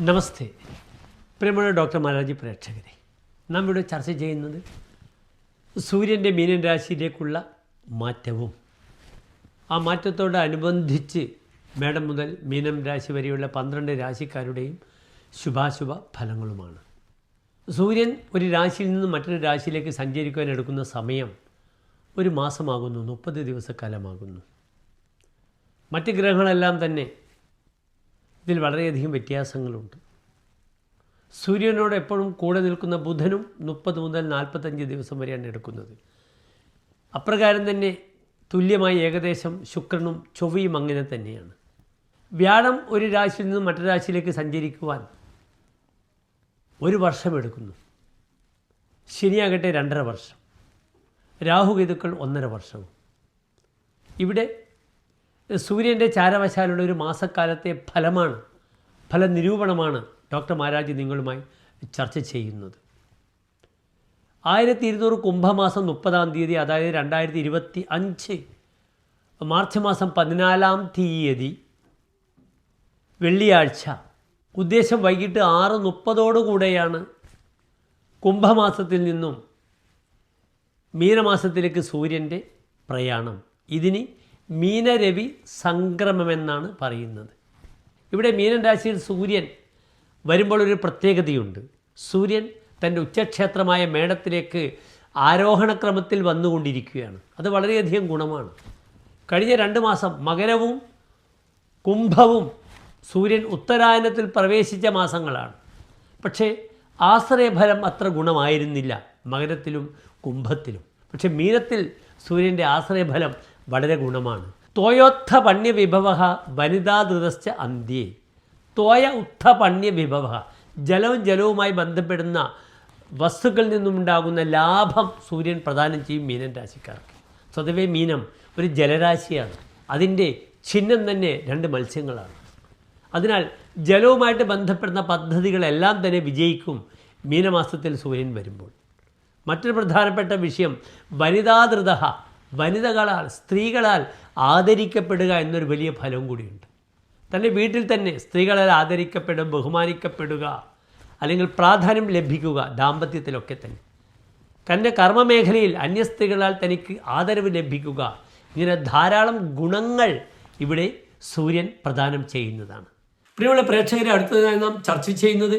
നമസ്തേ. പ്രിയമുള്ള ഡോക്ടർ മാലാജി പ്രേക്ഷകരെ നാം ഇവിടെ ചർച്ച ചെയ്യുന്നത് സൂര്യന്റെ മീനൻ രാശിയിലേക്കുള്ള മാറ്റവും ആ മാറ്റത്തോടനുബന്ധിച്ച് മേടം മുതൽ മീനം രാശി വരെയുള്ള പന്ത്രണ്ട് രാശിക്കാരുടെയും ശുഭാശുഭ ഫലങ്ങളുമാണ്. സൂര്യൻ ഒരു രാശിയിൽ നിന്ന് മറ്റൊരു രാശിയിലേക്ക് സഞ്ചരിക്കുവാൻ എടുക്കുന്ന സമയം ഒരു മാസമാകുന്നു മുപ്പത് ദിവസക്കാലമാകുന്നു. മറ്റ് ഗ്രഹങ്ങളെല്ലാം തന്നെ ഇതിൽ വളരെയധികം വ്യത്യാസങ്ങളുണ്ട്. സൂര്യനോട് എപ്പോഴും കൂടെ നിൽക്കുന്ന ബുധനും മുപ്പത് മുതൽ നാൽപ്പത്തഞ്ച് ദിവസം വരെയാണ് എടുക്കുന്നത്. അപ്രകാരം തന്നെ തുല്യമായി ഏകദേശം ശുക്രനും ചൊവ്വയും അങ്ങനെ തന്നെയാണ്. വ്യാഴം ഒരു രാശിയിൽ നിന്ന് മറ്റൊരു രാശിയിലേക്ക് സഞ്ചരിക്കുവാൻ ഒരു വർഷം എടുക്കുന്നു. ശനിയാകട്ടെ രണ്ടര വർഷം. രാഹുകേതുക്കൾ ഒന്നര വർഷവും. ഇവിടെ സൂര്യന്റെ ചാരവശാലുള്ള ഒരു മാസക്കാലത്തെ ഫലമാണ് ഫലനിരൂപണമാണ് ഡോക്ടർ മാരാജ് നിങ്ങളുമായി ചർച്ച ചെയ്യുന്നത്. ആയിരത്തി ഇരുന്നൂറ് കുംഭമാസം മുപ്പതാം തീയതി അതായത് രണ്ടായിരത്തി ഇരുപത്തി അഞ്ച് മാർച്ച് മാസം പതിനാലാം തീയതി വെള്ളിയാഴ്ച ഉദ്ദേശം വൈകിട്ട് ആറ് മുപ്പതോടുകൂടെയാണ് കുംഭമാസത്തിൽ നിന്നും മീനമാസത്തിലേക്ക് സൂര്യന്റെ പ്രയാണം. ഇതിന് മീനരവി സംക്രമമെന്നാണ് പറയുന്നത്. ഇവിടെ മീനൻ രാശിയിൽ സൂര്യൻ വരുമ്പോൾ ഒരു പ്രത്യേകതയുണ്ട്. സൂര്യൻ തന്റെ ഉച്ചക്ഷേത്രമായ മേടത്തിലേക്ക് ആരോഹണക്രമത്തിൽ വന്നുകൊണ്ടിരിക്കുകയാണ്. അത് വളരെയധികം ഗുണമാണ്. കഴിഞ്ഞ രണ്ട് മാസം മകരവും കുംഭവും സൂര്യൻ ഉത്തരായനത്തിൽ പ്രവേശിച്ച മാസങ്ങളാണ്. പക്ഷേ ആശ്രയഫലം അത്ര ഗുണമായിരുന്നില്ല മകരത്തിലും കുംഭത്തിലും. പക്ഷേ മീനത്തിൽ സൂര്യന്റെ ആശ്രയഫലം വളരെ ഗുണമാണ്. തോയോത്ഥ പണ്യ വിഭവ വനിതാധൃതശ്ച അന്ത്യേ. തോയ ഉത്ഥ പണ്യ വിഭവ ജലവും ജലവുമായി ബന്ധപ്പെടുന്ന വസ്തുക്കളിൽ നിന്നുമുണ്ടാകുന്ന ലാഭം സൂര്യൻ പ്രദാനം ചെയ്യും മീനൻ രാശിക്കാർക്ക്. സ്വതവേ മീനം ഒരു ജലരാശിയാണ്. അതിന്റെ ചിഹ്നം തന്നെ രണ്ട് മത്സ്യങ്ങളാണ്. അതിനാൽ ജലവുമായിട്ട് ബന്ധപ്പെടുന്ന പദ്ധതികളെല്ലാം തന്നെ വിജയിക്കും മീനമാസത്തിൽ സൂര്യൻ വരുമ്പോൾ. മറ്റൊരു പ്രധാനപ്പെട്ട വിഷയം വനിതാധൃത വനിതകളാൽ സ്ത്രീകളാൽ ആദരിക്കപ്പെടുക എന്നൊരു വലിയ ഫലവും കൂടിയുണ്ട്. തന്റെ വീട്ടിൽ തന്നെ സ്ത്രീകളാൽ ആദരിക്കപ്പെടും ബഹുമാനിക്കപ്പെടുക അല്ലെങ്കിൽ പ്രാധാന്യം ലഭിക്കുക ദാമ്പത്യത്തിലൊക്കെ തന്നെ. തന്റെ കർമ്മമേഖലയിൽ അന്യ സ്ത്രീകളാൽ തനിക്ക് ആദരവ് ലഭിക്കുക. ഇങ്ങനെ ധാരാളം ഗുണങ്ങൾ ഇവിടെ സൂര്യൻ പ്രദാനം ചെയ്യുന്നതാണ്. പ്രിയമുള്ള പ്രേക്ഷകരെ അടുത്തതായി നാം ചർച്ച ചെയ്യുന്നത്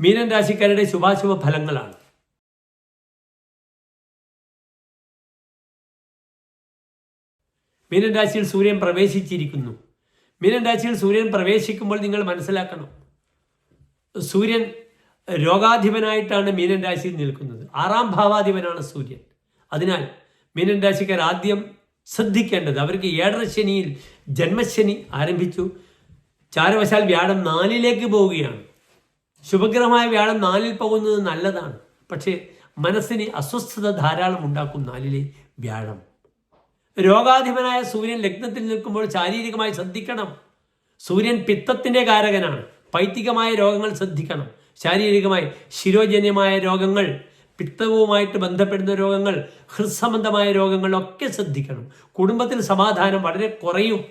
മീനൻ രാശിക്കാരുടെ ശുഭാശുഭ ഫലങ്ങളാണ് മീനൻ രാശിയിൽ സൂര്യൻ പ്രവേശിച്ചിരിക്കുന്നു. മീനരാശിയിൽ സൂര്യൻ പ്രവേശിക്കുമ്പോൾ നിങ്ങൾ മനസ്സിലാക്കണം. സൂര്യൻ രോഗാധിപനായിട്ടാണ് മീനൻ രാശിയിൽ നിൽക്കുന്നത്. ആറാം ഭാവാധിപനാണ് സൂര്യൻ. അതിനാൽ മീനൻ രാശിക്കാർ ആദ്യം ശ്രദ്ധിക്കേണ്ടത് അവർക്ക് ഏഴര ശനിയിൽ ജന്മശനി ആരംഭിച്ചു. ചാരവശാൽ വ്യാഴം നാലിലേക്ക് പോവുകയാണ്. ശുഭഗ്രഹമായ വ്യാഴം നാലിൽ പോകുന്നത് നല്ലതാണ്. പക്ഷേ മനസ്സിന് അസ്വസ്ഥത ധാരാളം ഉണ്ടാക്കും നാലിലെ വ്യാഴം. രോഗാധിപനായ സൂര്യൻ ലഗ്നത്തിൽ നിൽക്കുമ്പോൾ ശാരീരികമായി ശ്രദ്ധിക്കണം. സൂര്യൻ പിത്തത്തിന്റെ കാരകനാണ്. പൈത്തികമായ രോഗങ്ങൾ ശ്രദ്ധിക്കണം. ശാരീരികമായി ശിരോജന്യമായ രോഗങ്ങൾ പിത്തവുമായിട്ട് ബന്ധപ്പെടുന്ന രോഗങ്ങൾ ഹൃത്സംബന്ധമായ രോഗങ്ങളൊക്കെ ശ്രദ്ധിക്കണം. കുടുംബത്തിൽ സമാധാനം വളരെ കുറയും.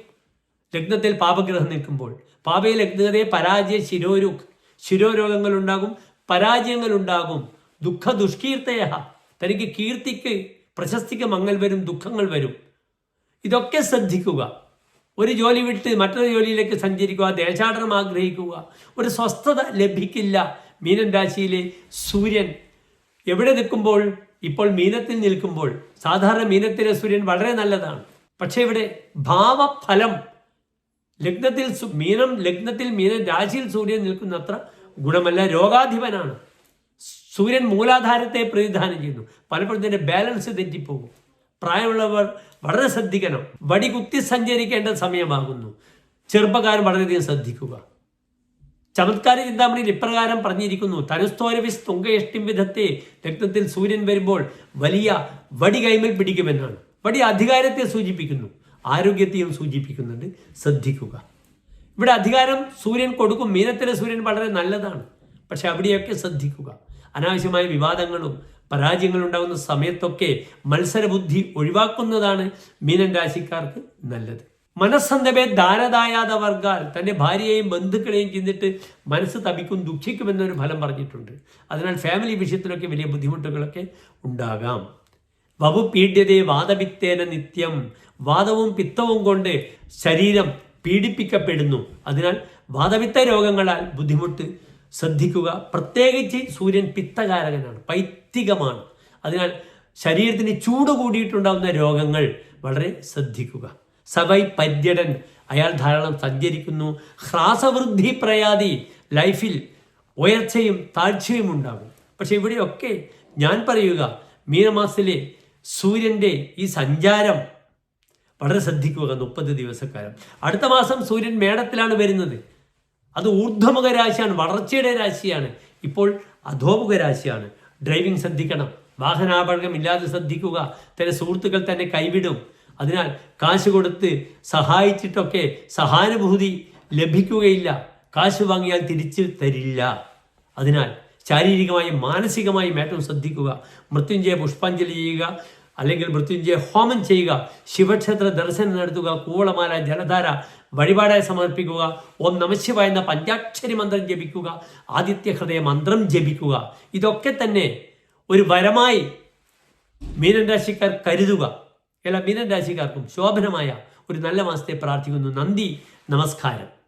ലഗ്നത്തിൽ പാപഗ്രഹം നിൽക്കുമ്പോൾ. പാപയിൽ ലഗ്നതയെ പരാജയ ശിരോരു ശിരോരോഗങ്ങൾ ഉണ്ടാകും പരാജയങ്ങൾ ഉണ്ടാകും ദുഃഖ ദുഷ്കീർത്തയ തനിക്ക് കീർത്തിക്ക് പ്രശസ്തിക്ക് മങ്ങൽ വരും ദുഃഖങ്ങൾ വരും. ഇതൊക്കെ ശ്രദ്ധിക്കുക. ഒരു ജോലി വിട്ട് മറ്റൊരു ജോലിയിലേക്ക് സഞ്ചരിക്കുക ദേശാടനം ആഗ്രഹിക്കുക. ഒരു സ്വസ്ഥത ലഭിക്കില്ല. മീനൻ രാശിയിലെ സൂര്യൻ എവിടെ നിൽക്കുമ്പോൾ? ഇപ്പോൾ മീനത്തിൽ നിൽക്കുമ്പോൾ. സാധാരണ മീനത്തിലെ സൂര്യൻ വളരെ നല്ലതാണ്. പക്ഷേ ഇവിടെ ഭാവഫലം. ലഗ്നത്തിൽ മീനം ലഗ്നത്തിൽ മീനൻ രാശിയിൽ സൂര്യൻ നിൽക്കുന്ന അത്ര ഗുണമല്ല. രോഗാധിപനാണ്. സൂര്യൻ മൂലാധാരത്തെ പ്രതിദാനം ചെയ്യുന്നു. പലപ്പോഴും ഇതിന്റെ ബാലൻസ് തെറ്റിപ്പോകും. പ്രായമുള്ളവർ വളരെ ശ്രദ്ധിക്കണം. വടി കുത്തി സഞ്ചരിക്കേണ്ട സമയമാകുന്നു. ചെറുപ്പക്കാരൻ വളരെയധികം ശ്രദ്ധിക്കുക. ചമത്കാര ചിന്താമണിയിൽ ഇപ്രകാരം പറഞ്ഞിരിക്കുന്നു. തനുസ്തോരവിസ് തുങ്കയഷ്ടിം വിധത്തെ രക്തത്തിൽ സൂര്യൻ വരുമ്പോൾ വലിയ വടി കൈമൽ പിടിക്കുമെന്നാണ്. വടി അധികാരത്തെ സൂചിപ്പിക്കുന്നു. ആരോഗ്യത്തെയും സൂചിപ്പിക്കുന്നുണ്ട്. ശ്രദ്ധിക്കുക. ഇവിടെ അധികാരം സൂര്യൻ കൊടുക്കും. മീനത്തിലെ സൂര്യൻ വളരെ നല്ലതാണ്. പക്ഷെ അവിടെയൊക്കെ ശ്രദ്ധിക്കുക. അനാവശ്യമായ വിവാദങ്ങളും പരാജയങ്ങളും ഉണ്ടാകുന്ന സമയത്തൊക്കെ മത്സരബുദ്ധി ഒഴിവാക്കുന്നതാണ് മീനൻ രാശിക്കാർക്ക് നല്ലത്. മനസ്സന്തവേ ധാരതായാത വർഗാൽ തന്റെ ഭാര്യയെയും ബന്ധുക്കളെയും ചെന്നിട്ട് മനസ്സ് തപിക്കും ദുഃഖിക്കും എന്നൊരു ഫലം പറഞ്ഞിട്ടുണ്ട്. അതിനാൽ ഫാമിലി വിഷയത്തിലൊക്കെ വലിയ ബുദ്ധിമുട്ടുകളൊക്കെ ഉണ്ടാകാം. വപു പീഡ്യതേ വാദപിത്തേന നിത്യം. വാദവും പിത്തവും കൊണ്ട് ശരീരം പീഡിപ്പിക്കപ്പെടുന്നു. അതിനാൽ വാദപിത്ത രോഗങ്ങളാൽ ബുദ്ധിമുട്ട് ശ്രദ്ധിക്കുക. പ്രത്യേകിച്ച് സൂര്യൻ പിത്തകാരകനാണ് പൈത്തികമാണ് അതിനാൽ ശരീരത്തിന് ചൂട് കൂടിയിട്ടുണ്ടാകുന്ന രോഗങ്ങൾ വളരെ ശ്രദ്ധിക്കുക. സവൈ പര്യടൻ അയാൾ ധാരാളം സഞ്ചരിക്കുന്നു. ഹ്രാസവൃദ്ധി പ്രയാതി ലൈഫിൽ ഉയർച്ചയും താഴ്ചയും ഉണ്ടാകും. പക്ഷെ ഇവിടെയൊക്കെ ഞാൻ പറയുക മീനമാസത്തിലെ സൂര്യന്റെ ഈ സഞ്ചാരം വളരെ ശ്രദ്ധിക്കുക മുപ്പത് ദിവസക്കാലം. അടുത്ത മാസം സൂര്യൻ മേടത്തിലാണ് വരുന്നത്. അത് ഊർധ്വമുഖ രാശിയാണ് വളർച്ചയുടെ രാശിയാണ്. ഇപ്പോൾ അധോമുഖ രാശിയാണ്. ഡ്രൈവിംഗ് ശ്രദ്ധിക്കണം. വാഹനാപകടം ഇല്ലാതെ ശ്രദ്ധിക്കുക. തന്റെ സുഹൃത്തുക്കൾ തന്നെ കൈവിടും. അതിനാൽ കാശ് കൊടുത്ത് സഹായിച്ചിട്ടൊക്കെ സഹാനുഭൂതി ലഭിക്കുകയില്ല. കാശ് വാങ്ങിയാൽ തിരിച്ചു തരില്ല. അതിനാൽ ശാരീരികമായും മാനസികമായും ഏറ്റവും ശ്രദ്ധിക്കുക. മൃത്യുഞ്ജയ പുഷ്പാഞ്ജലി ചെയ്യുക. അല്ലെങ്കിൽ മൃത്യുഞ്ജയ ഹോമം ചെയ്യുക ശിവക്ഷേത്ര ദർശനം നടത്തുക കൂവളമാല ജലധാര വഴിപാടായി സമർപ്പിക്കുക ഓം നമശിവായ എന്ന പഞ്ചാക്ഷരി മന്ത്രം ജപിക്കുക ആദിത്യ ഹൃദയ മന്ത്രം ജപിക്കുക. ഇതൊക്കെ തന്നെ ഒരു വരമായി മീനൻ രാശിക്കാർ കരുതുക. എല്ലാ മീനൻ രാശിക്കാർക്കും ശോഭനമായ ഒരു നല്ല മാസത്തെ പ്രാർത്ഥിക്കുന്നു. നന്ദി നമസ്കാരം.